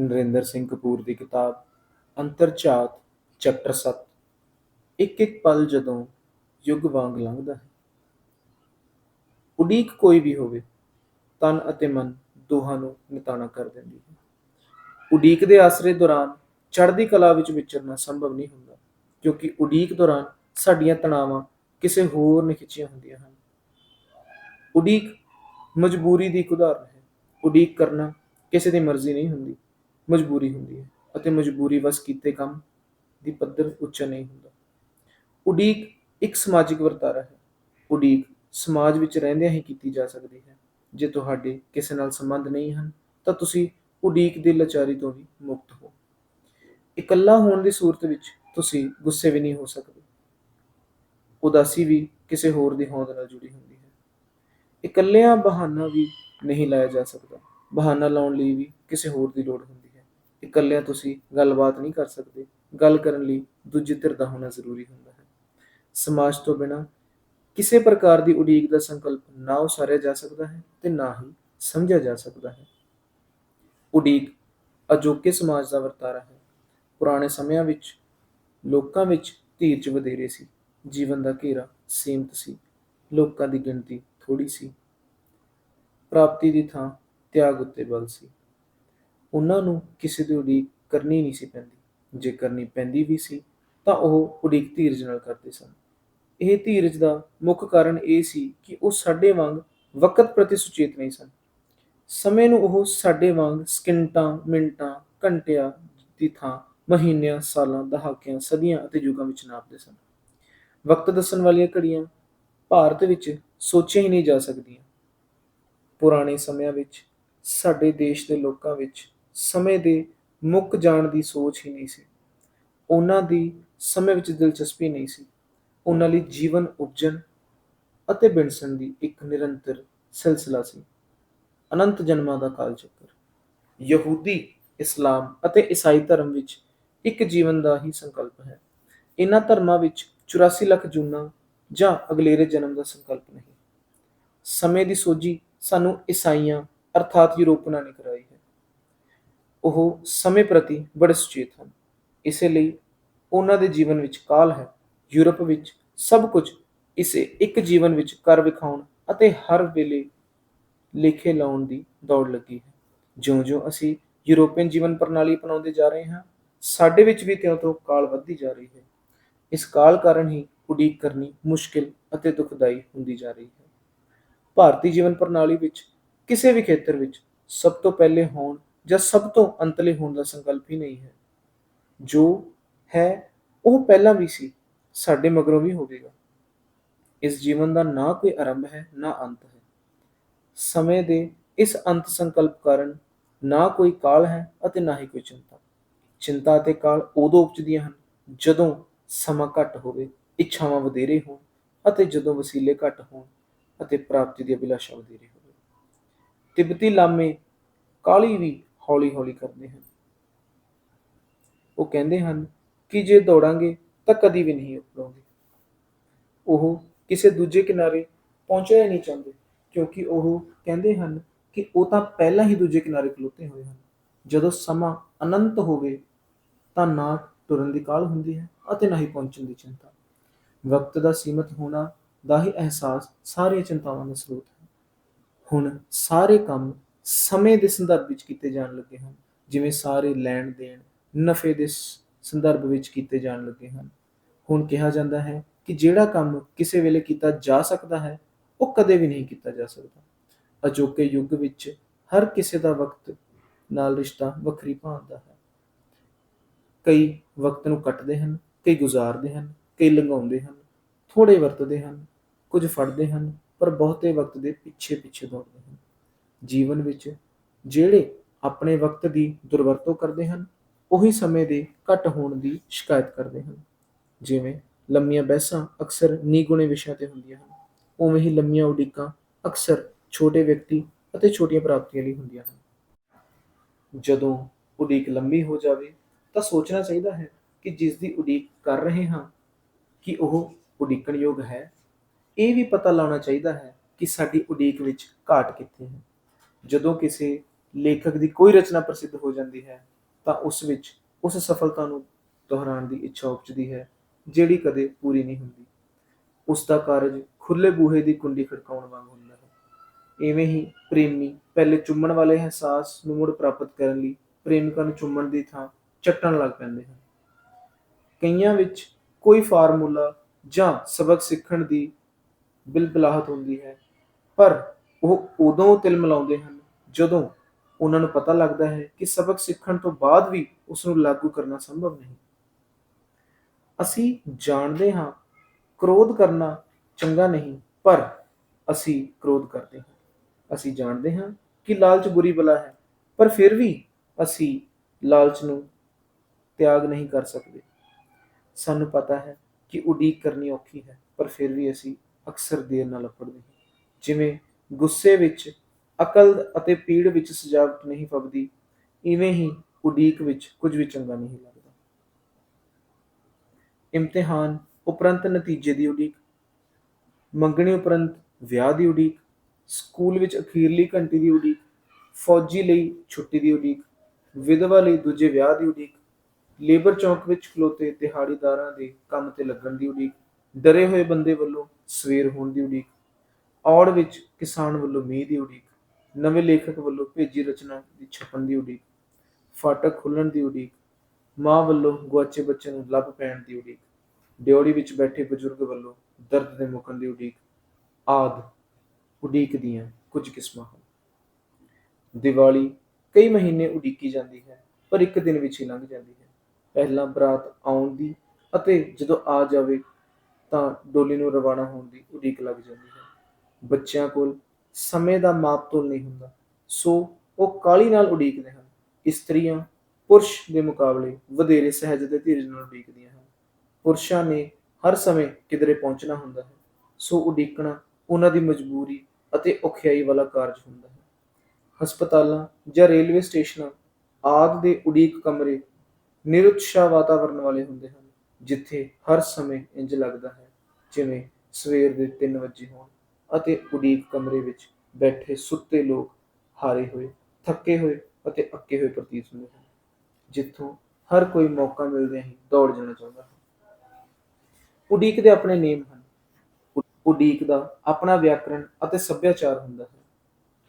ਨਰਿੰਦਰ ਸਿੰਘ ਕਪੂਰ ਦੀ ਕਿਤਾਬ ਅੰਤਰਝਾਤ ਚੈਪਟਰ 7 ਇੱਕ ਇੱਕ ਪਲ ਜਦੋਂ ਯੁੱਗ ਵਾਂਗ ਲੰਘਦਾ ਹੈ। ਉਡੀਕ ਕੋਈ ਵੀ ਹੋਵੇ, ਤਨ ਅਤੇ ਮਨ ਦੋਹਾਂ ਨੂੰ ਨਿਤਾਣਾ ਕਰ ਦਿੰਦੀ ਹੈ। ਉਡੀਕ ਦੇ ਆਸਰੇ ਦੌਰਾਨ ਚੜ੍ਹਦੀ ਕਲਾ ਵਿੱਚ ਵਿਚਰਨਾ ਸੰਭਵ ਨਹੀਂ ਹੁੰਦਾ, ਕਿਉਂਕਿ ਉਡੀਕ ਦੌਰਾਨ ਸਾਡੀਆਂ ਤਣਾਵਾਂ ਕਿਸੇ ਹੋਰ ਨੇ ਖਿੱਚੀਆਂ ਹੁੰਦੀਆਂ ਹਨ। ਉਡੀਕ ਮਜਬੂਰੀ ਦੀ ਇੱਕ ਉਦਾਹਰਨ ਹੈ। ਉਡੀਕ ਕਰਨਾ ਕਿਸੇ ਦੀ ਮਰਜ਼ੀ ਨਹੀਂ ਹੁੰਦੀ। ਮਜਬੂਰੀ ਹੁੰਦੀ ਹੈ ਅਤੇ ਮਜਬੂਰੀ ਵਸ ਕੀਤੇ ਕੰਮ ਦੀ ਪੱਧਰ ਉੱਚਾ ਨਹੀਂ ਹੁੰਦਾ। ਉਡੀਕ ਇੱਕ ਸਮਾਜਿਕ ਵਰਤਾਰਾ ਹੈ। ਉਡੀਕ ਸਮਾਜ ਵਿੱਚ ਰਹਿੰਦਿਆਂ ਹੀ ਕੀਤੀ ਜਾ ਸਕਦੀ ਹੈ। ਜੇ ਤੁਹਾਡੇ ਕਿਸੇ ਨਾਲ ਸੰਬੰਧ ਨਹੀਂ ਹਨ, ਤਾਂ ਤੁਸੀਂ ਉਡੀਕ ਦੀ ਲਾਚਾਰੀ ਤੋਂ ਵੀ ਮੁਕਤ ਹੋ। ਇਕੱਲਾ ਹੋਣ ਦੀ ਸੂਰਤ ਵਿੱਚ ਤੁਸੀਂ ਗੁੱਸੇ ਵੀ ਨਹੀਂ ਹੋ ਸਕਦੇ। ਉਦਾਸੀ ਵੀ ਕਿਸੇ ਹੋਰ ਦੀ ਹੋਂਦ ਨਾਲ ਜੁੜੀ ਹੁੰਦੀ ਹੈ। ਇਕੱਲਿਆਂ ਬਹਾਨਾ ਵੀ ਨਹੀਂ ਲਾਇਆ ਜਾ ਸਕਦਾ। ਬਹਾਨਾ ਲਾਉਣ ਲਈ ਵੀ ਕਿਸੇ ਹੋਰ ਦੀ ਲੋੜ ਹੁੰਦੀ ਇਕੱਲਿਆਂ ਤੁਸੀਂ ਗੱਲਬਾਤ ਨਹੀਂ ਕਰ ਸਕਦੇ। ਗੱਲ ਕਰਨ ਲਈ ਦੂਜੀ ਧਿਰ ਦਾ ਹੋਣਾ ਜ਼ਰੂਰੀ ਹੁੰਦਾ ਹੈ। ਸਮਾਜ ਤੋਂ ਬਿਨਾਂ ਕਿਸੇ ਪ੍ਰਕਾਰ ਦੀ ਉਡੀਕ ਦਾ ਸੰਕਲਪ ਨਾ ਉਸਾਰਿਆ ਜਾ ਸਕਦਾ ਹੈ ਤੇ ਨਾ ਹੀ ਸਮਝਿਆ ਜਾ ਸਕਦਾ ਹੈ। ਉਡੀਕ ਅਜੋਕੇ ਸਮਾਜ ਦਾ ਵਰਤਾਰਾ ਹੈ। ਪੁਰਾਣੇ ਸਮਿਆਂ ਵਿੱਚ ਲੋਕਾਂ ਵਿੱਚ ਧੀਰਜ ਵਧੇਰੇ ਸੀ। ਜੀਵਨ ਦਾ ਘੇਰਾ ਸੀਮਤ ਸੀ। ਲੋਕਾਂ ਦੀ ਗਿਣਤੀ ਥੋੜੀ ਸੀ। ਪ੍ਰਾਪਤੀ ਦੀ ਥਾਂ ਤਿਆਗ ਉੱਤੇ ਬਲ ਸੀ। ਉਹਨਾਂ ਨੂੰ ਕਿਸੇ ਦੀ ਉਡੀਕ ਕਰਨੀ ਨਹੀਂ ਸੀ ਪੈਂਦੀ। ਜੇ ਕਰਨੀ ਪੈਂਦੀ ਵੀ ਸੀ, ਤਾਂ ਉਹ ਉਡੀਕ ਧੀਰਜ ਨਾਲ ਕਰਦੇ ਸਨ। ਇਹ ਧੀਰਜ ਦਾ ਮੁੱਖ ਕਾਰਨ ਇਹ ਸੀ ਕਿ ਉਹ ਸਾਡੇ ਵਾਂਗ ਵਕਤ ਪ੍ਰਤੀ ਸੁਚੇਤ ਨਹੀਂ ਸਨ। ਸਮੇਂ ਨੂੰ ਉਹ ਸਾਡੇ ਵਾਂਗ ਸਕਿੰਟਾਂ, ਮਿੰਟਾਂ, ਘੰਟਿਆਂ ਦੀ ਥਾਂ, ਮਹੀਨਿਆਂ, ਸਾਲਾਂ, ਦਹਾਕਿਆਂ, ਸਦੀਆਂ ਅਤੇ ਯੁੱਗਾਂ ਵਿੱਚ ਨਾਪਦੇ ਸਨ। ਵਕਤ ਦੱਸਣ ਵਾਲੀਆਂ ਘੜੀਆਂ ਭਾਰਤ ਵਿੱਚ ਸੋਚੀਆਂ ਹੀ ਨਹੀਂ ਜਾ ਸਕਦੀਆਂ। ਪੁਰਾਣੇ ਸਮਿਆਂ ਵਿੱਚ, ਸਾਡੇ ਦੇਸ਼ ਦੇ ਲੋਕਾਂ ਵਿੱਚ ਸਮੇਂ ਦੇ ਮੁੱਕ ਜਾਣ ਦੀ ਸੋਚ ਹੀ ਨਹੀਂ ਸੀ। ਉਹਨਾਂ ਦੀ ਸਮੇਂ ਵਿੱਚ ਦਿਲਚਸਪੀ ਨਹੀਂ ਸੀ। ਉਹਨਾਂ ਲਈ ਜੀਵਨ ਉਪਜਣ ਅਤੇ ਬਿਨਸਣ ਦੀ ਇੱਕ ਨਿਰੰਤਰ ਸਿਲਸਿਲਾ ਸੀ। ਅਨੰਤ ਜਨਮਾਂ ਦਾ ਕਾਲ ਚੱਕਰ। ਯਹੂਦੀ, ਇਸਲਾਮ ਅਤੇ ਈਸਾਈ ਧਰਮ ਵਿੱਚ ਇੱਕ ਜੀਵਨ ਦਾ ਹੀ ਸੰਕਲਪ ਹੈ। ਇਹਨਾਂ ਧਰਮਾਂ ਵਿੱਚ 84 ਲੱਖ ਜੂਨਾਂ ਜਾਂ ਅਗਲੇਰੇ ਜਨਮ ਦਾ ਸੰਕਲਪ ਨਹੀਂ। ਸਮੇਂ ਦੀ ਸੋਝੀ ਸਾਨੂੰ ਈਸਾਈਆਂ ਅਰਥਾਤ ਯੂਰੋਪਨਾਂ ਨੇ ਕਰਾਈ। ਉਹ ਸਮੇਂ ਪ੍ਰਤੀ ਬੜੇ ਸੁਚੇਤ ਹਨ। ਇਸੇ ਲਈ ਉਹਨਾਂ ਦੇ ਜੀਵਨ ਵਿੱਚ ਕਾਲ ਹੈ। ਯੂਰਪ ਵਿੱਚ ਸਭ ਕੁਝ ਇਸੇ ਇੱਕ ਜੀਵਨ ਵਿੱਚ ਕਰ ਵਿਖਾਉਣ ਅਤੇ ਹਰ ਵੇਲੇ ਲੇਖੇ ਲਾਉਣ ਦੀ ਦੌੜ ਲੱਗੀ ਹੈ। ਜਿਉਂ-ਜਿਉਂ ਅਸੀਂ ਯੂਰੋਪੀਅਨ ਜੀਵਨ ਪ੍ਰਣਾਲੀ ਅਪਣਾਉਂਦੇ ਜਾ ਰਹੇ ਹਾਂ, ਸਾਡੇ ਵਿੱਚ ਵੀ ਤਿਉਂ-ਤਿਉਂ ਕਾਲ ਵੱਧਦੀ ਜਾ ਰਹੀ ਹੈ। ਇਸ ਕਾਲ ਕਾਰਨ ਹੀ ਉਡੀਕ ਕਰਨੀ ਮੁਸ਼ਕਿਲ ਅਤੇ ਦੁਖਦਾਈ ਹੁੰਦੀ ਜਾ ਰਹੀ ਹੈ। ਭਾਰਤੀ ਜੀਵਨ ਪ੍ਰਣਾਲੀ ਵਿੱਚ ਕਿਸੇ ਵੀ ਖੇਤਰ ਵਿੱਚ ਸਭ ਤੋਂ ਪਹਿਲੇ ਹੋਣ ਜਾਂ ਸਭ ਤੋਂ ਅੰਤਲੇ ਹੋਣ ਦਾ ਸੰਕਲਪ ਹੀ ਨਹੀਂ ਹੈ। ਜੋ ਹੈ, ਉਹ ਪਹਿਲਾਂ ਵੀ ਸੀ, ਸਾਡੇ ਮਗਰੋਂ ਵੀ ਹੋਵੇਗਾ। ਇਸ ਜੀਵਨ ਦਾ ਨਾ ਕੋਈ ਆਰੰਭ ਹੈ, ਨਾ ਅੰਤ ਹੈ। ਸਮੇਂ ਦੇ ਇਸ ਅੰਤ ਸੰਕਲਪ ਕਾਰਨ ਨਾ ਕੋਈ ਕਾਲ ਹੈ ਅਤੇ ਨਾ ਹੀ ਕੋਈ ਚਿੰਤਾ। ਚਿੰਤਾ ਅਤੇ ਕਾਲ ਉਦੋਂ ਉਪਜਦੀਆਂ ਹਨ ਜਦੋਂ ਸਮਾਂ ਘੱਟ ਹੋਵੇ, ਇੱਛਾਵਾਂ ਵਧੇਰੇ ਹੋਣ ਅਤੇ ਜਦੋਂ ਵਸੀਲੇ ਘੱਟ ਹੋਣ ਅਤੇ ਪ੍ਰਾਪਤੀ ਦੀ ਅਭਿਲਾਸ਼ਾ ਵਧੇਰੇ ਹੋਵੇ। ਤਿੱਬਤੀ ਲਾਮੇ ਕਾਲੀ ਵੀ ਹੌਲੀ-ਹੌਲੀ ਕਰਦੇ ਹਨ। ਉਹ ਕਹਿੰਦੇ ਹਨ ਕਿ ਜੇ ਦੌੜਾਂਗੇ ਤਾਂ ਕਦੀ ਵੀ ਨਹੀਂ ਉਪੜੋਗੇ ਉਹ ਕਿਸੇ ਦੂਜੇ ਕਿਨਾਰੇ ਪਹੁੰਚਣਾ ਨਹੀਂ ਚਾਹੁੰਦੇ, ਕਿਉਂਕਿ ਉਹ ਕਹਿੰਦੇ ਹਨ ਕਿ ਉਹ ਤਾਂ ਪਹਿਲਾਂ ਹੀ ਦੂਜੇ ਕਿਨਾਰੇ ਖਲੋਤੇ ਹੋਏ ਹਨ। ਜਦੋਂ ਸਮਾਂ ਅਨੰਤ ਹੋਵੇ ਤਾਂ ਨਾ ਤੁਰਨ ਦੀ ਕਾਲ ਹੁੰਦੀ ਹੈ ਅਤੇ ਨਾ ਹੀ ਪਹੁੰਚਣ ਦੀ ਚਿੰਤਾ। ਵਕਤ ਦਾ ਸੀਮਤ ਹੋਣਾ ਦਾ ਹੀ ਅਹਿਸਾਸ ਸਾਰੀਆਂ ਚਿੰਤਾਵਾਂ ਦਾ ਸਰੋਤ ਹੈ। ਹੁਣ ਸਾਰੇ ਕੰਮ ਸਮੇਂ ਦੇ ਸੰਦਰਭ ਵਿੱਚ ਕੀਤੇ ਜਾਣ ਲੱਗੇ ਹਨ। ਜਿਵੇਂ ਸਾਰੇ ਲੈਣ ਦੇਣ, ਨਫੇ ਦੇ ਸੰਦਰਭ ਵਿੱਚ ਕੀਤੇ ਜਾਣ ਲੱਗੇ ਹਨ। ਹੁਣ ਕਿਹਾ ਜਾਂਦਾ ਹੈ ਕਿ ਜਿਹੜਾ ਕੰਮ ਕਿਸੇ ਵੇਲੇ ਕੀਤਾ ਜਾ ਸਕਦਾ ਹੈ, ਉਹ ਕਦੇ ਵੀ ਨਹੀਂ ਕੀਤਾ ਜਾ ਸਕਦਾ। ਅਜੋਕੇ ਯੁੱਗ ਵਿੱਚ ਹਰ ਕਿਸੇ ਦਾ ਵਕਤ ਨਾਲ ਰਿਸ਼ਤਾ ਵੱਖਰੀ ਭਾਂਤ ਹੈ। ਕਈ ਵਕਤ ਨੂੰ ਕੱਟਦੇ ਹਨ, ਕਈ ਗੁਜ਼ਾਰਦੇ ਹਨ, ਕਈ ਲੰਘਾਉਂਦੇ ਹਨ ਥੋੜੇ ਵਰਤਦੇ ਹਨ, ਕੁਝ ਫੜਦੇ ਹਨ, ਪਰ ਬਹੁਤੇ ਵਕਤ ਦੇ ਪਿੱਛੇ ਪਿੱਛੇ ਦੌੜਦੇ ਹਨ। ਜੀਵਨ ਵਿੱਚ ਜਿਹੜੇ ਆਪਣੇ ਵਕਤ ਦੀ ਦੁਰਵਰਤੋਂ ਕਰਦੇ ਹਨ, ਉਹੀ ਸਮੇਂ ਦੇ ਘੱਟ ਹੋਣ ਦੀ ਸ਼ਿਕਾਇਤ ਕਰਦੇ ਹਨ। ਜਿਵੇਂ ਲੰਮੀਆਂ ਬਹਿਸਾਂ ਅਕਸਰ ਨਿਗੁਣੇ ਵਿਸ਼ਿਆਂ ਤੇ ਹੁੰਦੀਆਂ ਹਨ। ਉਵੇਂ ਹੀ ਲੰਮੀਆਂ ਉਡੀਕਾਂ ਅਕਸਰ ਛੋਟੇ ਵਿਅਕਤੀ ਅਤੇ ਛੋਟੀਆਂ ਪ੍ਰਾਪਤੀਆਂ ਲਈ ਹੁੰਦੀਆਂ ਹਨ। ਜਦੋਂ ਉਡੀਕ ਲੰਮੀ ਹੋ ਜਾਵੇ, ਤਾਂ ਸੋਚਣਾ ਚਾਹੀਦਾ ਹੈ ਕਿ ਜਿਸ ਦੀ ਉਡੀਕ ਕਰ ਰਹੇ ਹਾਂ, ਕਿ ਉਹ ਉਡੀਕਣਯੋਗ ਹੈ। ਇਹ ਵੀ ਪਤਾ ਲਾਉਣਾ ਚਾਹੀਦਾ ਹੈ ਕਿ ਸਾਡੀ ਉਡੀਕ ਵਿੱਚ ਘਾਟ ਕਿੱਥੇ ਹੈ। ਜਦੋਂ ਕਿਸੇ ਲੇਖਕ ਦੀ ਕੋਈ ਰਚਨਾ ਪ੍ਰਸਿੱਧ ਹੋ ਜਾਂਦੀ ਹੈ, ਤਾਂ ਉਸ ਵਿੱਚ ਉਸ ਸਫਲਤਾ ਨੂੰ ਦੁਹਰਾਉਣ ਦੀ ਇੱਛਾ ਉਪਜਦੀ ਹੈ, ਜਿਹੜੀ ਕਦੇ ਪੂਰੀ ਨਹੀਂ ਹੁੰਦੀ। ਉਸ ਦਾ ਕਾਰਜ ਖੁੱਲੇ ਬੂਹੇ ਦੀ ਕੁੰਡੀ ਖੜਕਾਉਣ ਵਾਂਗ ਹੁੰਦਾ ਹੈ। ਐਵੇਂ ਹੀ ਪ੍ਰੇਮੀ ਪਹਿਲੇ ਚੁੰਮਣ ਵਾਲੇ ਅਹਿਸਾਸ ਨੂੰ ਮੁੜ ਪ੍ਰਾਪਤ ਕਰਨ ਲਈ ਪ੍ਰੇਮਿਕਾ ਨੂੰ ਚੁੰਮਣ ਦੀ ਥਾਂ ਚੱਟਣ ਲੱਗ ਪੈਂਦੇ ਹਨ। ਕਈਆਂ ਵਿੱਚ ਕੋਈ ਫਾਰਮੂਲਾ ਜਾਂ ਸਬਕ ਸਿੱਖਣ ਦੀ ਬਿਲਬਲਾਹਟ ਹੁੰਦੀ ਹੈ, ਪਰ ਉਹ ਉਦੋਂ ਤਿਲ ਮਿਲਾਉਂਦੇ ਹਨ, ਜਦੋਂ ਉਹਨਾਂ ਨੂੰ ਪਤਾ ਲੱਗਦਾ ਹੈ ਕਿ ਸਬਕ ਸਿੱਖਣ ਤੋਂ ਬਾਅਦ ਵੀ ਉਸ ਨੂੰ ਲਾਗੂ ਕਰਨਾ ਸੰਭਵ ਨਹੀਂ। ਅਸੀਂ ਜਾਣਦੇ ਹਾਂ, ਕ੍ਰੋਧ ਕਰਨਾ ਚੰਗਾ ਨਹੀਂ, ਪਰ ਅਸੀਂ ਕ੍ਰੋਧ ਕਰਦੇ ਹਾਂ। ਅਸੀਂ ਜਾਣਦੇ ਹਾਂ ਕਿ ਲਾਲਚ ਬੁਰੀ ਬਲਾ ਹੈ, ਪਰ ਫਿਰ ਵੀ ਅਸੀਂ ਲਾਲਚ ਨੂੰ ਤਿਆਗ ਨਹੀਂ ਕਰ ਸਕਦੇ। ਸਾਨੂੰ ਪਤਾ ਹੈ ਕਿ ਉਡੀਕ ਕਰਨੀ ਔਖੀ ਹੈ, ਪਰ ਫਿਰ ਵੀ ਅਸੀਂ ਅਕਸਰ ਦੇਰ ਨਾਲ ਅਪੜਦੇ ਹਾਂ ਜਿਵੇਂ ਗੁੱਸੇ ਵਿੱਚ, ਅਕਲ ਅਤੇ ਪੀੜ ਵਿੱਚ ਸਜਾਵਟ ਨਹੀਂ ਫਬਦੀ, ਇਵੇਂ ਹੀ ਉਡੀਕ ਵਿੱਚ ਕੁਝ ਵੀ ਚੰਗਾ ਨਹੀਂ ਲੱਗਦਾ। ਇਮਤਿਹਾਨ ਉਪਰੰਤ ਨਤੀਜੇ ਦੀ ਉਡੀਕ, ਮੰਗਣੀ ਉਪਰੰਤ ਵਿਆਹ ਦੀ ਉਡੀਕ, ਸਕੂਲ ਵਿੱਚ ਅਖੀਰਲੀ ਘੰਟੀ ਦੀ ਉਡੀਕ, ਫੌਜੀ ਲਈ ਛੁੱਟੀ ਦੀ ਉਡੀਕ, ਵਿਧਵਾ ਲਈ ਦੂਜੇ ਵਿਆਹ ਦੀ ਉਡੀਕ, ਲੇਬਰ ਚੌਂਕ ਵਿੱਚ ਖਲੋਤੇ ਦਿਹਾੜੀਦਾਰਾਂ ਦੇ ਕੰਮ ਤੇ ਲੱਗਣ ਦੀ ਉਡੀਕ, ਡਰੇ ਹੋਏ ਬੰਦੇ ਵੱਲੋਂ ਸਵੇਰ ਹੋਣ ਦੀ ਉਡੀਕ ਔੜ ਵਿੱਚ ਕਿਸਾਨ ਵੱਲੋਂ ਮੀਂਹ ਦੀ ਉਡੀਕ, ਨਵੇਂ ਲੇਖਕ ਵੱਲੋਂ ਭੇਜੀ ਰਚਨਾ ਦੀ ਛਪਣ ਦੀ ਉਡੀਕ, ਫਾਟਕ ਖੁੱਲਣ ਦੀ ਉਡੀਕ, ਮਾਂ ਵੱਲੋਂ ਗੁਆਚੇ ਬੱਚੇ ਨੂੰ ਲੱਭ ਪੈਣ ਦੀ ਉਡੀਕ, ਡਿਓੜੀ ਵਿੱਚ ਬੈਠੇ ਬਜ਼ੁਰਗ ਵੱਲੋਂ ਦਰਦ ਦੇ ਮੁਕਣ ਦੀ ਉਡੀਕ, ਆਦ, ਉਡੀਕ ਦੀਆਂ ਕੁਝ ਕਿਸਮਾਂ ਹਨ। ਦੀਵਾਲੀ ਕਈ ਮਹੀਨੇ ਉਡੀਕੀ ਜਾਂਦੀ ਹੈ, ਪਰ ਇੱਕ ਦਿਨ ਵਿੱਚ ਹੀ ਲੰਘ ਜਾਂਦੀ ਹੈ। ਪਹਿਲਾਂ ਬਰਾਤ ਆਉਣ ਦੀ ਅਤੇ ਜਦੋਂ ਆ ਜਾਵੇ ਤਾਂ ਡੋਲੀ ਨੂੰ ਰਵਾਨਾ ਹੋਣ ਦੀ ਉਡੀਕ ਲੱਗ ਜਾਂਦੀ ਹੈ। ਬੱਚਿਆਂ ਕੋਲ ਸਮੇਂ ਦਾ ਮਾਪ ਤੋਲ ਨਹੀਂ ਹੁੰਦਾ। ਸੋ ਉਹ ਕਾਲੀ ਨਾਲ ਉਡੀਕਦੇ ਹਨ। ਇਸਤਰੀਆਂ ਪੁਰਸ਼ ਦੇ ਮੁਕਾਬਲੇ ਵਧੇਰੇ ਸਹਿਜ ਤੇ ਧੀਰਜ ਨਾਲ ਉਡੀਕਦੀਆਂ ਹਨ। ਪੁਰਸ਼ਾਂ ਨੇ ਹਰ ਸਮੇਂ ਕਿਧਰੇ ਪਹੁੰਚਣਾ ਹੁੰਦਾ ਹੈ। ਸੋ ਉਡੀਕਣਾ ਉਹਨਾਂ ਦੀ ਮਜਬੂਰੀ ਅਤੇ ਔਖਿਆਈ ਵਾਲਾ ਕਾਰਜ ਹੁੰਦਾ ਹੈ। ਹਸਪਤਾਲਾਂ ਜਾਂ ਰੇਲਵੇ ਸਟੇਸ਼ਨਾਂ ਆਦਿ ਦੇ ਉਡੀਕ ਕਮਰੇ ਨਿਰੁਤਸ਼ਾਹ ਵਾਤਾਵਰਣ ਵਾਲੇ ਹੁੰਦੇ ਹਨ, ਜਿੱਥੇ ਹਰ ਸਮੇਂ ਇੰਜ ਲੱਗਦਾ ਹੈ, ਜਿਵੇਂ ਸਵੇਰ ਦੇ 3 ਵਜੇ ਹੋਣ। ਅਤੇ ਉਡੀਕ ਕਮਰੇ ਵਿੱਚ ਬੈਠੇ ਸੁੱਤੇ ਲੋਕ ਹਾਰੇ ਹੋਏ, ਥੱਕੇ ਹੋਏ ਅਤੇ ਅੱਕੇ ਹੋਏ ਪ੍ਰਤੀਤ ਹੁੰਦੇ ਹਨ। ਜਿੱਥੋਂ ਹਰ ਕੋਈ ਮੌਕਾ ਮਿਲਦਿਆਂ ਹੀ ਦੌੜ ਜਾਣਾ ਚਾਹੁੰਦਾ ਹੈ। ਉਡੀਕ ਦੇ ਆਪਣੇ ਨੇਮ ਹਨ। ਉਡੀਕ ਦਾ ਆਪਣਾ ਵਿਆਕਰਣ ਅਤੇ ਸੱਭਿਆਚਾਰ ਹੁੰਦਾ ਹੈ।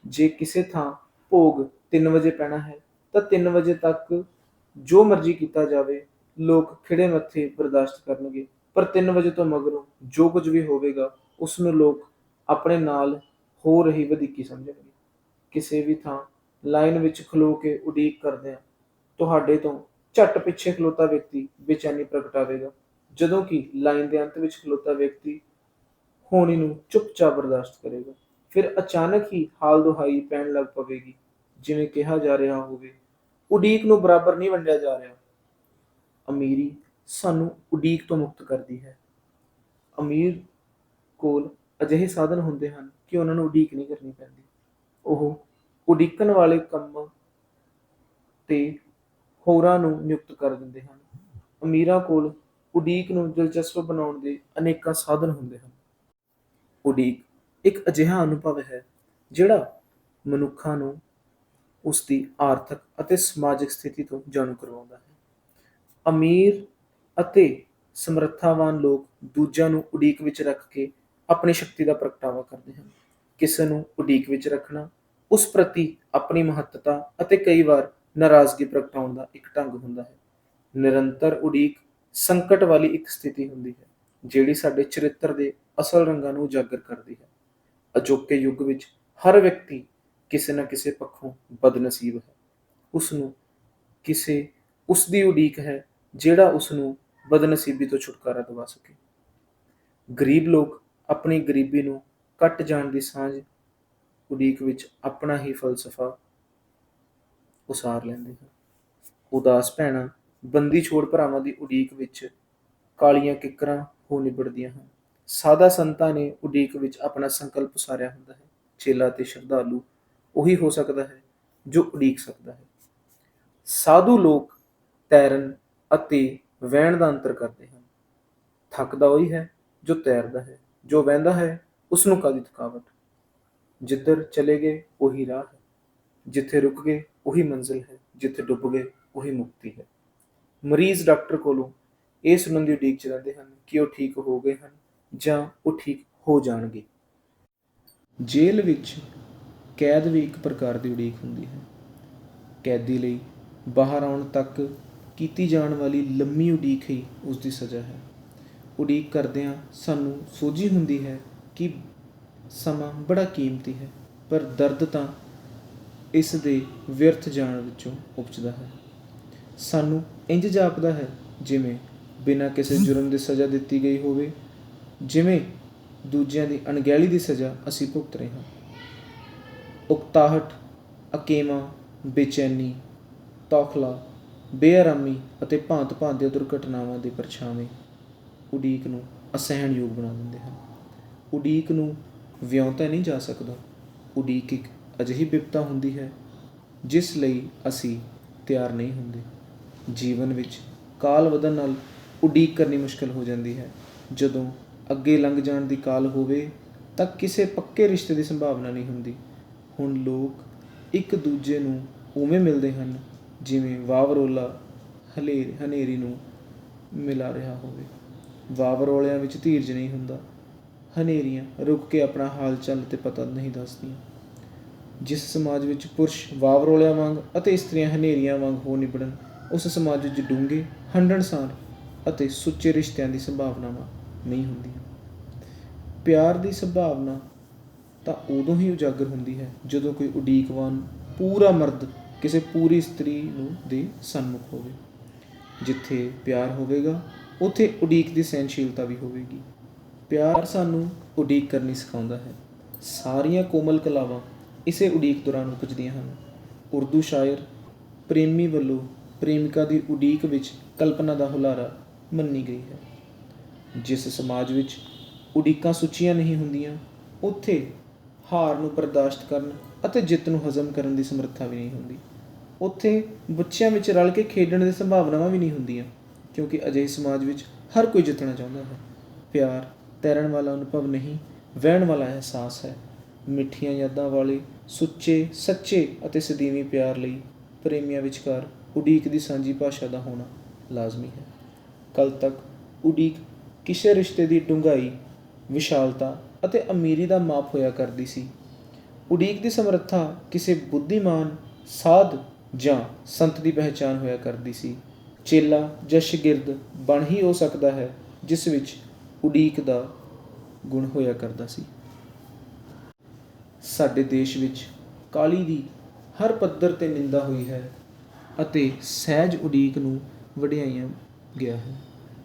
ਜੇ ਕਿਸੇ ਥਾਂ ਭੋਗ 3 ਵਜੇ ਪੈਣਾ ਹੈ, ਤਾਂ 3 ਵਜੇ ਤੱਕ ਜੋ ਮਰਜ਼ੀ ਕੀਤਾ ਜਾਵੇ, ਲੋਕ ਖਿੜੇ ਮੱਥੇ ਬਰਦਾਸ਼ਤ ਕਰਨਗੇ। ਪਰ 3 ਵਜੇ ਤੋਂ ਮਗਰੋਂ ਜੋ ਕੁਝ ਵੀ ਹੋਵੇਗਾ ਉਸ ਨੂੰ ਲੋਕ ਆਪਣੇ ਨਾਲ ਹੋ ਰਹੀ ਵਧੀਕੀ ਸਮਝਣਗੇ। ਕਿਸੇ ਵੀ ਥਾਂ ਲਾਈਨ ਵਿੱਚ ਖਲੋ ਕੇ ਉਡੀਕ ਕਰਦੇ ਆ ਤੁਹਾਡੇ ਤੋਂ ਝੱਟ ਪਿੱਛੇ ਖਲੋਤਾ ਵਿਅਕਤੀ ਬੇਚੈਨੀ ਪ੍ਰਗਟਾਵੇਗਾ ਜਦੋਂ ਕਿ ਲਾਈਨ ਦੇ ਅੰਤ ਵਿੱਚ ਖਲੋਤਾ ਵਿਅਕਤੀ ਹੋਣੀ ਨੂੰ ਚੁੱਪਚਾਪ ਬਰਦਾਸ਼ਤ ਕਰੇਗਾ। ਫਿਰ ਅਚਾਨਕ ਹੀ ਹਾਲ ਦੁਹਾਈ ਪੈਣ ਲੱਗ ਪਵੇਗੀ। ਜਿਵੇਂ ਕਿਹਾ ਜਾ ਰਿਹਾ ਹੋਵੇ, ਉਡੀਕ ਨੂੰ ਬਰਾਬਰ ਨਹੀਂ ਵੰਡਿਆ ਜਾ ਰਿਹਾ। ਅਮੀਰੀ ਸਾਨੂੰ ਉਡੀਕ ਤੋਂ ਮੁਕਤ ਕਰਦੀ ਹੈ। ਅਮੀਰ ਕੋਲ ਅਜਿਹੇ ਸਾਧਨ ਹੁੰਦੇ ਹਨ ਕਿ ਉਹਨਾਂ ਨੂੰ ਉਡੀਕ ਨਹੀਂ ਕਰਨੀ ਪੈਂਦੀ। ਉਹ ਉਡੀਕਣ ਵਾਲੇ ਕੰਮ ਤੇ ਹੋਰਾਂ ਨੂੰ ਨਿਯੁਕਤ ਕਰ ਦਿੰਦੇ ਹਨ। ਅਮੀਰਾਂ ਕੋਲ ਉਡੀਕ ਨੂੰ ਦਿਲਚਸਪ ਬਣਾਉਣ ਦੇ ਅਨੇਕਾਂ ਸਾਧਨ ਹੁੰਦੇ ਹਨ। ਉਡੀਕ ਇੱਕ ਅਜਿਹਾ ਅਨੁਭਵ ਹੈ ਜਿਹੜਾ ਮਨੁੱਖਾਂ ਨੂੰ ਉਸ ਦੀ ਆਰਥਿਕ ਅਤੇ ਸਮਾਜਿਕ ਸਥਿਤੀ ਤੋਂ ਜਾਣੂ ਕਰਵਾਉਂਦਾ ਹੈ। ਅਮੀਰ ਅਤੇ ਸਮਰੱਥਾਵਾਨ ਲੋਕ ਦੂਜਿਆਂ ਨੂੰ ਉਡੀਕ ਵਿੱਚ ਰੱਖ ਕੇ ਆਪਣੀ ਸ਼ਕਤੀ ਦਾ ਪ੍ਰਗਟਾਵਾ ਕਰਦੇ ਹਨ। ਕਿਸੇ ਨੂੰ ਉਡੀਕ ਵਿੱਚ ਰੱਖਣਾ, ਉਸ ਪ੍ਰਤੀ ਆਪਣੀ ਮਹੱਤਤਾ ਅਤੇ ਕਈ ਵਾਰ ਨਾਰਾਜ਼ਗੀ ਪ੍ਰਗਟਾਉਣ ਦਾ ਇੱਕ ਢੰਗ ਹੁੰਦਾ ਹੈ। ਨਿਰੰਤਰ ਉਡੀਕ ਸੰਕਟ ਵਾਲੀ ਇੱਕ ਸਥਿਤੀ ਹੁੰਦੀ ਹੈ, ਜਿਹੜੀ ਸਾਡੇ ਚਰਿੱਤਰ ਦੇ ਅਸਲ ਰੰਗਾਂ ਨੂੰ ਉਜਾਗਰ ਕਰਦੀ ਹੈ। ਅਜੋਕੇ ਯੁੱਗ ਵਿੱਚ ਹਰ ਵਿਅਕਤੀ ਕਿਸੇ ਨਾ ਕਿਸੇ ਪੱਖੋਂ ਬਦਨਸੀਬ ਹੈ। ਉਸ ਨੂੰ ਕਿਸੇ, ਉਸ ਦੀ ਉਡੀਕ ਹੈ ਜਿਹੜਾ ਉਸ ਨੂੰ ਬਦਨਸੀਬੀ ਤੋਂ ਛੁਟਕਾਰਾ ਦਿਵਾ ਸਕੇ। ਗਰੀਬ ਲੋਕ ਆਪਣੀ ਗਰੀਬੀ ਨੂੰ ਕੱਟ ਜਾਣ ਦੀ ਸਾਂਝ ਉਡੀਕ ਵਿੱਚ ਆਪਣਾ ਹੀ ਫਲਸਫਾ ਉਸਾਰ ਲੈਂਦੇ ਹਨ। ਉਦਾਸ ਭੈਣਾਂ ਬੰਦੀ ਛੋੜ ਭਰਾਵਾਂ ਦੀ ਉਡੀਕ ਵਿੱਚ ਕਾਲੀਆਂ ਕਿੱਕਰਾਂ ਹੋ ਨਿਬੜਦੀਆਂ ਹਨ। ਸਾਦਾ ਸੰਤਾਂ ਨੇ ਉਡੀਕ ਵਿੱਚ ਆਪਣਾ ਸੰਕਲਪ ਉਸਾਰਿਆ ਹੁੰਦਾ ਹੈ। ਚੇਲਾ ਤੇ ਸ਼ਰਧਾਲੂ ਉਹੀ ਹੋ ਸਕਦਾ ਹੈ ਜੋ ਉਡੀਕ ਸਕਦਾ ਹੈ। ਸਾਧੂ ਲੋਕ ਤੈਰਨ ਅਤੇ ਵਹਿਣ ਦਾ ਅੰਤਰ ਕਰਦੇ ਹਨ। ਥੱਕਦਾ ਉਹੀ ਹੈ ਜੋ ਤੈਰਦਾ ਹੈ। ਜੋ ਵਹਿੰਦਾ ਹੈ ਉਸ ਨੂੰ ਕਾਦੀ ਥਕਾਵਟ। ਜਿੱਧਰ ਚਲੇ ਗਏ, ਉਹੀ ਰਾਹ ਹੈ। ਜਿੱਥੇ ਰੁਕ ਗਏ, ਉਹੀ ਮੰਜ਼ਿਲ ਹੈ। ਜਿੱਥੇ ਡੁੱਬ ਗਏ, ਉਹੀ ਮੁਕਤੀ ਹੈ। ਮਰੀਜ਼ ਡਾਕਟਰ ਕੋਲੋਂ ਇਹ ਸੁਣਨ ਦੀ ਉਡੀਕ 'ਚ ਰਹਿੰਦੇ ਹਨ ਕਿ ਉਹ ਠੀਕ ਹੋ ਗਏ ਹਨ ਜਾਂ ਉਹ ਠੀਕ ਹੋ ਜਾਣਗੇ। ਜੇਲ੍ਹ ਵਿੱਚ ਕੈਦ ਵੀ ਇੱਕ ਪ੍ਰਕਾਰ ਦੀ ਉਡੀਕ ਹੁੰਦੀ ਹੈ। ਕੈਦੀ ਲਈ ਬਾਹਰ ਆਉਣ ਤੱਕ ਕੀਤੀ ਜਾਣ ਵਾਲੀ ਲੰਮੀ ਉਡੀਕ ਹੀ ਉਸ ਦੀ ਸਜ਼ਾ ਹੈ। ਉਡੀਕ ਕਰਦਿਆਂ ਸਾਨੂੰ ਸੋਝੀ ਹੁੰਦੀ ਹੈ ਕਿ ਸਮਾਂ ਬੜਾ ਕੀਮਤੀ ਹੈ, ਪਰ ਦਰਦ ਤਾਂ ਇਸ ਦੇ ਵਿਅਰਥ ਜਾਣ ਵਿੱਚੋਂ ਉਪਜਦਾ ਹੈ। ਸਾਨੂੰ ਇੰਜ ਜਾਪਦਾ ਹੈ, ਜਿਵੇਂ ਬਿਨਾਂ ਕਿਸੇ ਜੁਰਮ ਦੀ ਸਜ਼ਾ ਦਿੱਤੀ ਗਈ ਹੋਵੇ, ਜਿਵੇਂ ਦੂਜਿਆਂ ਦੀ ਅਣਗਹਿਲੀ ਦੀ ਸਜ਼ਾ ਅਸੀਂ ਭੁਗਤ ਰਹੇ ਹਾਂ। ਉਕਤਾਹਟ, ਅਕੇਮਾ, ਬੇਚੈਨੀ, ਤੌਖਲਾ, ਬੇਆਰਾਮੀ ਅਤੇ ਭਾਂਤ-ਭਾਂਤ ਦੀਆਂ ਦੁਰਘਟਨਾਵਾਂ ਦੇ ਪਰਛਾਵੇਂ ਉਡੀਕ ਨੂੰ ਅਸਹਿਣਯੋਗ ਬਣਾ ਦਿੰਦੇ ਹਨ। ਉਡੀਕ ਨੂੰ ਵਿਉਂਤਾ ਨਹੀਂ ਜਾ ਸਕਦਾ। ਉਡੀਕ ਇੱਕ ਅਜਿਹੀ ਬਿਪਤਾ ਹੁੰਦੀ ਹੈ, ਜਿਸ ਲਈ ਅਸੀਂ ਤਿਆਰ ਨਹੀਂ ਹੁੰਦੇ। ਜੀਵਨ ਵਿੱਚ ਕਾਲ ਵਧਣ ਨਾਲ ਉਡੀਕ ਕਰਨੀ ਮੁਸ਼ਕਲ ਹੋ ਜਾਂਦੀ ਹੈ। ਜਦੋਂ ਅੱਗੇ ਲੰਘ ਜਾਣ ਦੀ ਕਾਲ ਹੋਵੇ, ਤਾਂ ਕਿਸੇ ਪੱਕੇ ਰਿਸ਼ਤੇ ਦੀ ਸੰਭਾਵਨਾ ਨਹੀਂ ਹੁੰਦੀ। ਹੁਣ ਲੋਕ ਇੱਕ ਦੂਜੇ ਨੂੰ ਉਵੇਂ ਮਿਲਦੇ ਹਨ, ਜਿਵੇਂ ਵਾਵਰੋਲਾ ਹਲੇਰ ਹਨੇਰੀ ਨੂੰ ਮਿਲਾ ਰਿਹਾ ਹੋਵੇ। ਵਾਵਰੋਲਿਆਂ ਵਿੱਚ ਧੀਰਜ ਨਹੀਂ ਹੁੰਦਾ। ਹਨੇਰੀਆਂ ਰੁਕ ਕੇ ਆਪਣਾ ਹਾਲ ਚਾਲ ਤੇ ਪਤਾ ਨਹੀਂ ਦੱਸਦੀਆਂ। ਜਿਸ ਸਮਾਜ ਵਿੱਚ ਪੁਰਸ਼ ਵਾਵਰੋਲਿਆਂ ਵਾਂਗ ਅਤੇ ਇਸਤਰੀਆਂ ਹਨੇਰੀਆਂ ਵਾਂਗ ਹੋ ਨਿਬੜਨ, ਉਸ ਸਮਾਜ ਵਿੱਚ ਡੂੰਘੇ ਹੰਡਣਸਾਰ ਅਤੇ ਸੁੱਚੇ ਰਿਸ਼ਤਿਆਂ ਦੀ ਸੰਭਾਵਨਾਵਾਂ ਨਹੀਂ ਹੁੰਦੀਆਂ। ਪਿਆਰ ਦੀ ਸੰਭਾਵਨਾ ਤਾਂ ਉਦੋਂ ਹੀ ਉਜਾਗਰ ਹੁੰਦੀ ਹੈ ਜਦੋਂ ਕੋਈ ਉਡੀਕਵਾਨ ਪੂਰਾ ਮਰਦ ਕਿਸੇ ਪੂਰੀ ਇਸਤਰੀ ਨੂੰ ਦੇ ਸਨਮੁਖ ਹੋਵੇ। ਜਿੱਥੇ ਪਿਆਰ ਹੋਵੇਗਾ ਉੱਥੇ ਉਡੀਕ ਦੀ ਸਹਿਨਸ਼ੀਲਤਾ ਵੀ ਹੋਵੇਗੀ। ਪਿਆਰ ਸਾਨੂੰ ਉਡੀਕ ਕਰਨੀ ਸਿਖਾਉਂਦਾ ਹੈ। ਸਾਰੀਆਂ ਕੋਮਲ ਕਲਾਵਾਂ ਇਸੇ ਉਡੀਕ ਦੌਰਾਨ ਉਪਜਦੀਆਂ ਹਨ। ਉਰਦੂ ਸ਼ਾਇਰ ਪ੍ਰੇਮੀ ਵੱਲੋਂ ਪ੍ਰੇਮਿਕਾ ਦੀ ਉਡੀਕ ਵਿੱਚ ਕਲਪਨਾ ਦਾ ਹੁਲਾਰਾ ਮੰਨੀ ਗਈ ਹੈ। ਜਿਸ ਸਮਾਜ ਵਿੱਚ ਉਡੀਕਾਂ ਸੁੱਚੀਆਂ ਨਹੀਂ ਹੁੰਦੀਆਂ, ਉੱਥੇ ਹਾਰ ਨੂੰ ਬਰਦਾਸ਼ਤ ਕਰਨ ਅਤੇ ਜਿੱਤ ਨੂੰ ਹਜ਼ਮ ਕਰਨ ਦੀ ਸਮਰੱਥਾ ਵੀ ਨਹੀਂ ਹੁੰਦੀ। ਉੱਥੇ ਬੱਚਿਆਂ ਵਿੱਚ ਰਲ ਕੇ ਖੇਡਣ ਦੀ ਸੰਭਾਵਨਾਵਾਂ ਵੀ ਨਹੀਂ ਹੁੰਦੀਆਂ। ਕਿਉਂਕਿ ਅਜਿਹੇ ਸਮਾਜ ਵਿੱਚ ਹਰ ਕੋਈ ਜਿੱਤਣਾ ਚਾਹੁੰਦਾ ਹੈ। ਪਿਆਰ ਤੈਰਨ ਵਾਲਾ ਅਨੁਭਵ ਨਹੀਂ, ਵਹਿਣ ਵਾਲਾ ਅਹਿਸਾਸ ਹੈ। ਮਿੱਠੀਆਂ ਯਾਦਾਂ ਵਾਲੇ ਸੁੱਚੇ, ਸੱਚੇ ਅਤੇ ਸਦੀਵੀ ਪਿਆਰ ਲਈ ਪ੍ਰੇਮੀਆਂ ਵਿਚਕਾਰ ਉਡੀਕ ਦੀ ਸਾਂਝੀ ਭਾਸ਼ਾ ਦਾ ਹੋਣਾ ਲਾਜ਼ਮੀ ਹੈ। ਕੱਲ ਤੱਕ ਉਡੀਕ ਕਿਸੇ ਰਿਸ਼ਤੇ ਦੀ ਡੂੰਘਾਈ, ਵਿਸ਼ਾਲਤਾ ਅਤੇ ਅਮੀਰੀ ਦਾ ਮਾਪ ਹੋਇਆ ਕਰਦੀ ਸੀ। ਉਡੀਕ ਦੀ ਸਮਰੱਥਾ ਕਿਸੇ ਬੁੱਧੀਮਾਨ, ਸਾਧ ਜਾਂ ਸੰਤ ਦੀ ਪਹਿਚਾਨ ਹੋਇਆ ਕਰਦੀ ਸੀ। ਚੇਲਾ ਜਾਂ ਸ਼ਾਗਿਰਦ ਬਣ ਹੀ ਹੋ ਸਕਦਾ ਹੈ, ਜਿਸ ਵਿੱਚ ਉਡੀਕ ਦਾ ਗੁਣ ਹੋਇਆ ਕਰਦਾ ਸੀ। ਸਾਡੇ ਦੇਸ਼ ਵਿੱਚ ਕਾਲੀ ਦੀ ਹਰ ਪੱਧਰ ਤੇ ਨਿੰਦਾ ਹੋਈ ਹੈ ਅਤੇ ਸਹਿਜ ਉਡੀਕ ਨੂੰ ਵਡਿਆਈਆਂ ਗਿਆ ਹੈ।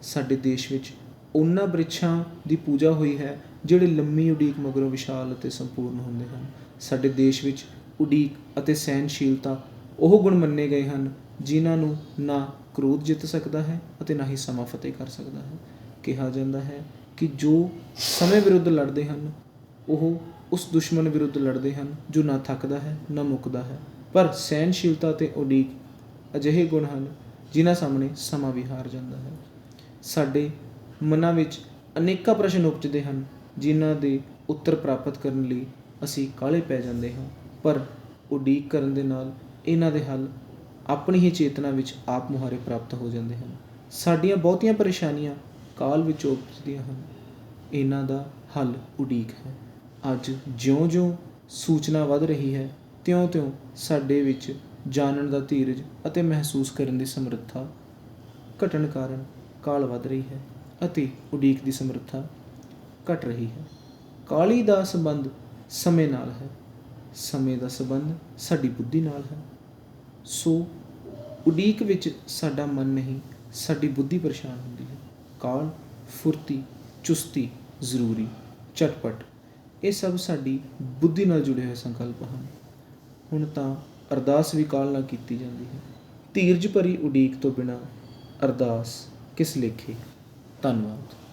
ਸਾਡੇ ਦੇਸ਼ ਵਿੱਚ ਉਹਨਾਂ ਬ੍ਰਿਛਾਂ ਦੀ ਪੂਜਾ ਹੋਈ ਹੈ, ਜਿਹੜੇ ਲੰਮੀ ਉਡੀਕ ਮਗਰੋਂ ਵਿਸ਼ਾਲ ਅਤੇ ਸੰਪੂਰਨ ਹੁੰਦੇ ਹਨ। ਸਾਡੇ ਦੇਸ਼ ਵਿੱਚ ਉਡੀਕ ਅਤੇ ਸਹਿਨਸ਼ੀਲਤਾ ਉਹ ਗੁਣ ਮੰਨੇ ਗਏ ਹਨ, ਜਿਨ੍ਹਾਂ ਨੂੰ ਨਾ ਕ੍ਰੋਧ ਜਿੱਤ ਸਕਦਾ ਹੈ ਅਤੇ ਨਾ ਹੀ ਸਮਾਂ ਫਤਿਹ ਕਰ ਸਕਦਾ ਹੈ। ਕਿਹਾ ਜਾਂਦਾ ਹੈ ਕਿ ਜੋ ਸਮੇਂ ਵਿਰੁੱਧ ਲੜਦੇ ਹਨ, ਉਹ ਉਸ ਦੁਸ਼ਮਣ ਵਿਰੁੱਧ ਲੜਦੇ ਹਨ, ਜੋ ਨਾ ਥੱਕਦਾ ਹੈ, ਨਾ ਮੁੱਕਦਾ ਹੈ। ਪਰ ਸਹਿਨਸ਼ੀਲਤਾ ਤੇ ਉਡੀਕ ਅਜਿਹੇ ਗੁਣ ਹਨ, ਜਿਨ੍ਹਾਂ ਸਾਹਮਣੇ ਸਮਾਂ ਵੀ ਹਾਰ ਜਾਂਦਾ ਹੈ। ਸਾਡੇ ਮਨਾਂ ਵਿੱਚ ਅਨੇਕਾਂ ਪ੍ਰਸ਼ਨ ਉਪਜਦੇ ਹਨ, ਜਿਨ੍ਹਾਂ ਦੇ ਉੱਤਰ ਪ੍ਰਾਪਤ ਕਰਨ ਲਈ ਅਸੀਂ ਕਾਹਲੇ ਪੈ ਜਾਂਦੇ ਹਾਂ। ਪਰ ਉਡੀਕ ਕਰਨ ਦੇ ਨਾਲ ਇਹਨਾਂ ਦੇ ਹੱਲ ਆਪਣੀ ਹੀ ਚੇਤਨਾ ਵਿੱਚ ਆਪ ਮੁਹਾਰੇ ਪ੍ਰਾਪਤ ਹੋ ਜਾਂਦੇ ਹਨ। ਸਾਡੀਆਂ ਬਹੁਤੀਆਂ ਪਰੇਸ਼ਾਨੀਆਂ ਕਾਲ ਵਿੱਚ ਉਪਜਦੀਆਂ ਹਨ। ਇਹਨਾਂ ਦਾ ਹੱਲ ਉਡੀਕ ਹੈ। ਅੱਜ ਜਿਉਂ-ਜਿਉਂ ਸੂਚਨਾ ਵੱਧ ਰਹੀ ਹੈ, ਤਿਉਂ-ਤਿਉਂ ਸਾਡੇ ਵਿੱਚ ਜਾਣਨ ਦਾ ਧੀਰਜ ਅਤੇ ਮਹਿਸੂਸ ਕਰਨ ਦੀ ਸਮਰੱਥਾ ਘਟਣ ਕਾਰਨ ਕਾਲ ਵੱਧ ਰਹੀ ਹੈ ਅਤੇ ਉਡੀਕ ਦੀ ਸਮਰੱਥਾ ਘਟ ਰਹੀ ਹੈ। ਕਾਲੀ ਦਾ ਸੰਬੰਧ ਸਮੇਂ ਨਾਲ ਹੈ। ਸਮੇਂ ਦਾ ਸੰਬੰਧ ਸਾਡੀ ਬੁੱਧੀ ਨਾਲ ਹੈ। ਸੋ ਉਡੀਕ ਵਿੱਚ ਸਾਡਾ ਮਨ ਨਹੀਂ, ਸਾਡੀ ਬੁੱਧੀ ਪਰੇਸ਼ਾਨ ਹੁੰਦੀ ਹੈ। ਕਾਲ, ਫੁਰਤੀ, ਚੁਸਤੀ ਜ਼ਰੂਰੀ, ਚਟਪਟ, ਇਹ ਸਭ ਸਾਡੀ ਬੁੱਧੀ ਨਾਲ ਜੁੜੇ ਹੋਏ ਸੰਕਲਪ ਹਨ। ਹੁਣ ਤਾਂ ਅਰਦਾਸ ਵੀ ਕਾਲ ਨਾਲ ਕੀਤੀ ਜਾਂਦੀ ਹੈ। ਧੀਰਜ ਭਰੀ ਉਡੀਕ ਤੋਂ ਬਿਨਾ ਅਰਦਾਸ ਕਿਸ ਲੇਖੇ? ਧੰਨਵਾਦ।